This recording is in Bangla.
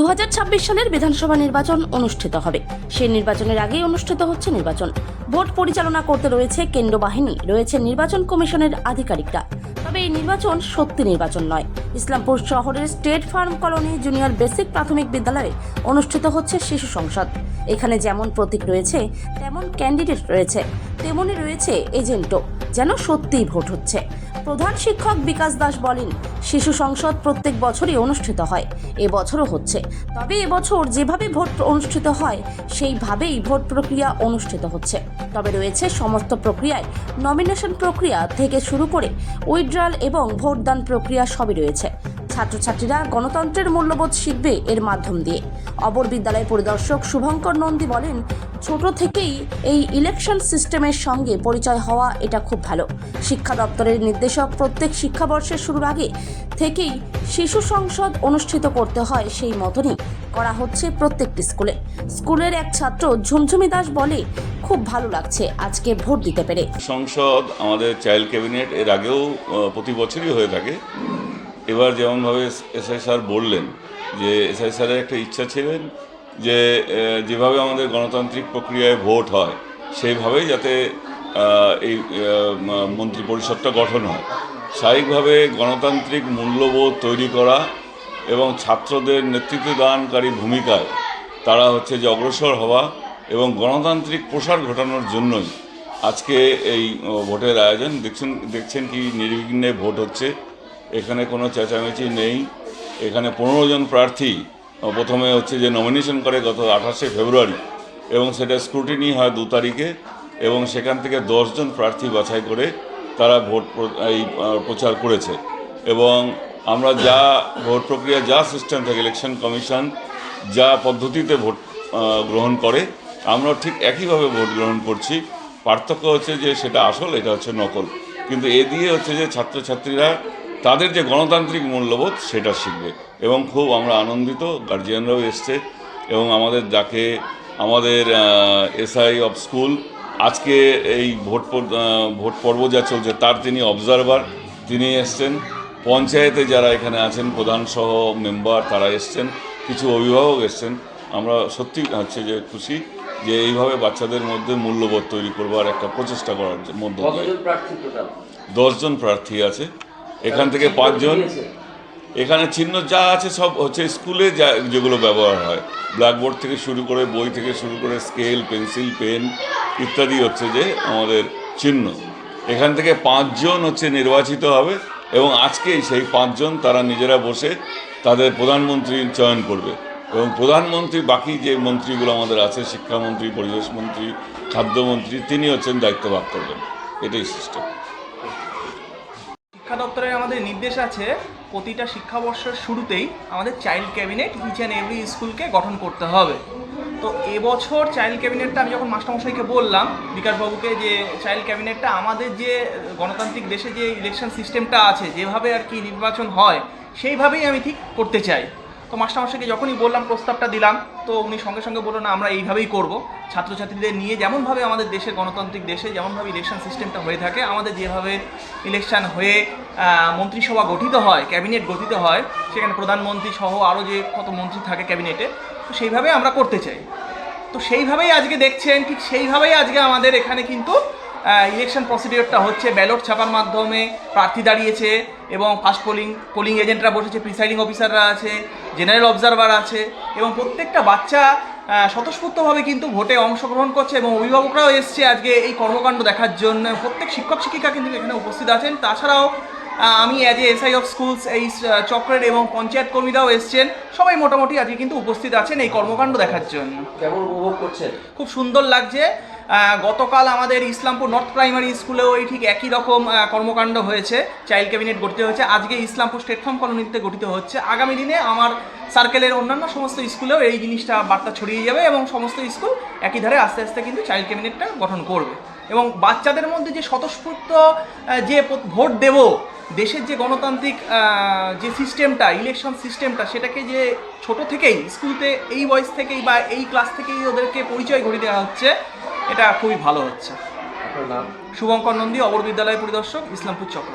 দুহাজার ছাব্বিশ সালের বিধানসভা নির্বাচন অনুষ্ঠিত হবে। সেই নির্বাচনের আগেই অনুষ্ঠিত হচ্ছে নির্বাচন। ভোট পরিচালনা করতে রয়েছে কেন্দ্র বাহিনী রয়েছে নির্বাচন কমিশনের আধিকারিকরা। তবে এই নির্বাচন সত্যি নির্বাচন নয়। ইসলামপুর শহরের state farm colony junior basic প্রাথমিক বিদ্যালয়ে অনুষ্ঠিত হচ্ছে শিশু সংসদ। এখানে যেমন প্রতীক রয়েছে, তেমন ক্যান্ডিডেট রয়েছে। তেমনই রয়েছে এজেন্টও, যেন সত্যিই ভোট হচ্ছে। প্রধান শিক্ষক বিকাশ দাস বলেন, শিশু সংসদ প্রত্যেক বছরই অনুষ্ঠিত হয়। এবছরও হচ্ছে। তবে এবছর যেভাবে ভোট অনুষ্ঠিত হয়, সেইভাবেই ভোট প্রক্রিয়া অনুষ্ঠিত হচ্ছে। তবে রয়েছে সমস্ত প্রক্রিয়ায় নমিনেশন প্রক্রিয়া থেকে শুরু করে উইথড্রয়াল এবং ভোটদান প্রক্রিয়া সবই রয়েছে। ছাত্রছাত্রীরা গণতন্ত্রের মূল্যবোধ শিখবে এর মাধ্যম দিয়ে। অপর বিদ্যালয় পরিদর্শক শুভঙ্কর নন্দী বলেন ছোট থেকেই এই ইলেকশন সিস্টেমের সঙ্গে পরিচয় হওয়া এটা খুব ভালো। শিক্ষা দপ্তরের নির্দেশক প্রত্যেক শিক্ষাবর্ষের শুরুর আগে থেকেই শিশু সংসদ অনুষ্ঠিত করতে হয় সেই মতনই করা হচ্ছে প্রত্যেকটি স্কুলে। স্কুলের এক ছাত্র ঝুমঝুমি দাস বলে, খুব ভালো লাগছে, আজকে ভোট দিতে পেরে। সংসদ আমাদের চাইল্ড ক্যাবিনেট এর আগেও প্রতি বছরই হয়ে থাকে। এবার যেমনভাবে এসআই স্যার বললেন যে, এসআই স্যারের একটা ইচ্ছা ছিলেন যে যেভাবে আমাদের গণতান্ত্রিক প্রক্রিয়ায় ভোট হয়, সেইভাবেই যাতে এই মন্ত্রী পরিষদটা গঠন হয়। স্বাভাবিকভাবে গণতান্ত্রিক মূল্যবোধ তৈরি করা এবং ছাত্রদের নেতৃত্ব দানকারী ভূমিকায় তারা হচ্ছে যে অগ্রসর হওয়া এবং গণতান্ত্রিক প্রসার ঘটানোর জন্যই আজকে এই ভোটের আয়োজন। দেখছেন দেখছেন কি নির্বিঘ্নে ভোট হচ্ছে। এখানে কোনো চেঁচামেচি নেই। এখানে পনেরো জন প্রার্থী প্রথমে হচ্ছে যে নমিনেশন করে গত আঠাশে ফেব্রুয়ারি, এবং সেটা স্ক্রুটিনি হয় দু তারিখে, এবং সেখান থেকে দশজন প্রার্থী বাছাই করে তারা ভোট এই প্রচার করেছে। এবং আমরা যা ভোট প্রক্রিয়া, যা সিস্টেম থাকে ইলেকশন কমিশন যা পদ্ধতিতে ভোট গ্রহণ করে আমরা ঠিক একইভাবে ভোট গ্রহণ করছি। পার্থক্য হচ্ছে যে সেটা আসল, এটা হচ্ছে নকল। কিন্তু এ দিয়ে হচ্ছে যে ছাত্রছাত্রীরা তাদের যে গণতান্ত্রিক মূল্যবোধ সেটা শিখবে। এবং খুব আমরা আনন্দিত গার্জিয়ানরাও এসছে। এবং আমাদের যাকে আমাদের এসআই অফ স্কুল আজকে এই ভোট ভোট পর্ব যা চলছে তার তিনি অবজারভার তিনি এসছেন। পঞ্চায়েতে যারা এখানে আছেন প্রধান সহ মেম্বার তারা এসছেন। কিছু অভিভাবক এসছেন। আমরা সত্যি হচ্ছে যে খুশি যে এইভাবে বাচ্চাদের মধ্যে মূল্যবোধ তৈরি করবার একটা প্রচেষ্টা করার মধ্য দশজন প্রার্থী আছে। এখান থেকে পাঁচজন। এখানে চিহ্ন যা আছে সব হচ্ছে স্কুলে যা যেগুলো ব্যবহার হয়। ব্ল্যাকবোর্ড থেকে শুরু করে বই থেকে শুরু করে স্কেল পেন্সিল পেন ইত্যাদি হচ্ছে যে আমাদের চিহ্ন। এখান থেকে পাঁচজন হচ্ছে নির্বাচিত হবে এবং আজকেই সেই পাঁচজন তারা নিজেরা বসে তাদের প্রধানমন্ত্রী চয়ন করবে। এবং প্রধানমন্ত্রী বাকি যে মন্ত্রীগুলো আমাদের আছে শিক্ষামন্ত্রী পরিবেশ মন্ত্রী খাদ্যমন্ত্রী তিনি হচ্ছেন দায়িত্ব ভাগ করবেন। এটাই সিস্টেম দপ্তরের আমাদের নির্দেশ আছে, প্রতিটা শিক্ষাবর্ষের শুরুতেই আমাদের child cabinet each and every স্কুলকে গঠন করতে হবে। তো এবছর চাইল্ড ক্যাবিনেটটা আমি যখন মাস্টারমশাইকে বললাম, বিকাশবাবুকে যে চাইল্ড ক্যাবিনেটটা আমাদের যে গণতান্ত্রিক দেশে যে ইলেকশন সিস্টেমটা আছে, যেভাবে আর কি নির্বাচন হয়, সেইভাবেই আমি ঠিক করতে চাই। তো মাস্টারমশাইকে যখনই বললাম, প্রস্তাবটা দিলাম, তো উনি সঙ্গে সঙ্গে বলল, না, আমরা এইভাবেই করব। ছাত্রছাত্রীদের নিয়ে যেমনভাবে আমাদের দেশের গণতান্ত্রিক দেশে যেমনভাবে ইলেকশন সিস্টেমটা হয়ে থাকে, আমাদের যেভাবে ইলেকশন হয়ে মন্ত্রিসভা গঠিত হয় ক্যাবিনেট গঠিত হয়, সেখানে প্রধানমন্ত্রী সহ আরও যে কত মন্ত্রী থাকে ক্যাবিনেটে তো সেইভাবে আমরা করতে চাই। তো সেইভাবেই আজকে দেখছেন, ঠিক সেইভাবেই আজকে আমাদের এখানে কিন্তু ইলেকশন প্রসিডিওরটা হচ্ছে ব্যালট ছাপার মাধ্যমে প্রার্থী দাঁড়িয়েছে এবং ফার্স্ট পোলিং পোলিং এজেন্টরা বসেছে প্রিসাইডিং অফিসাররা আছে জেনারেল অবজারভার আছে এবং প্রত্যেকটা বাচ্চা স্বতঃস্ফূর্তভাবে কিন্তু ভোটে অংশগ্রহণ করছে এবং অভিভাবকরাও এসছে আজকে এই কর্মকাণ্ড দেখার জন্য। প্রত্যেক শিক্ষক শিক্ষিকা কিন্তু এখানে উপস্থিত আছেন। তাছাড়াও আমি as a SI of schools এই চক্রের এবং পঞ্চায়েত কর্মীরাও এসছেন। সবাই মোটামুটি আজকে কিন্তু উপস্থিত আছেন এই কর্মকাণ্ড দেখার জন্য। কেমন উপভোগ করছেন? খুব সুন্দর লাগছে। গতকাল আমাদের ইসলামপুর নর্থ প্রাইমারি স্কুলেও এই ঠিক একই রকম কর্মকাণ্ড হয়েছে। চাইল্ড ক্যাবিনেট গঠিত হয়েছে। আজকে ইসলামপুর স্টেট ফার্ম কলোনিতে গঠিত হচ্ছে। আগামী দিনে আমার সার্কেলের অন্যান্য সমস্ত স্কুলেও এই জিনিসটা বার্তা ছড়িয়ে যাবে এবং সমস্ত স্কুল একই ধারে আস্তে আস্তে কিন্তু চাইল্ড ক্যাবিনেটটা গঠন করবে। এবং বাচ্চাদের মধ্যে যে স্বতঃস্ফূর্ত যে ভোট দেব, দেশের যে গণতান্ত্রিক যে সিস্টেমটা ইলেকশন সিস্টেমটা, সেটাকে যে ছোট থেকেই, স্কুলতে এই বয়স থেকেই বা এই ক্লাস থেকেই ওদেরকে পরিচয় ঘটিয়ে দেওয়া হচ্ছে এটা খুবই ভালো হচ্ছে। শুভঙ্কর নন্দী অবর বিদ্যালয় পরিদর্শক ইসলামপুর চক্র।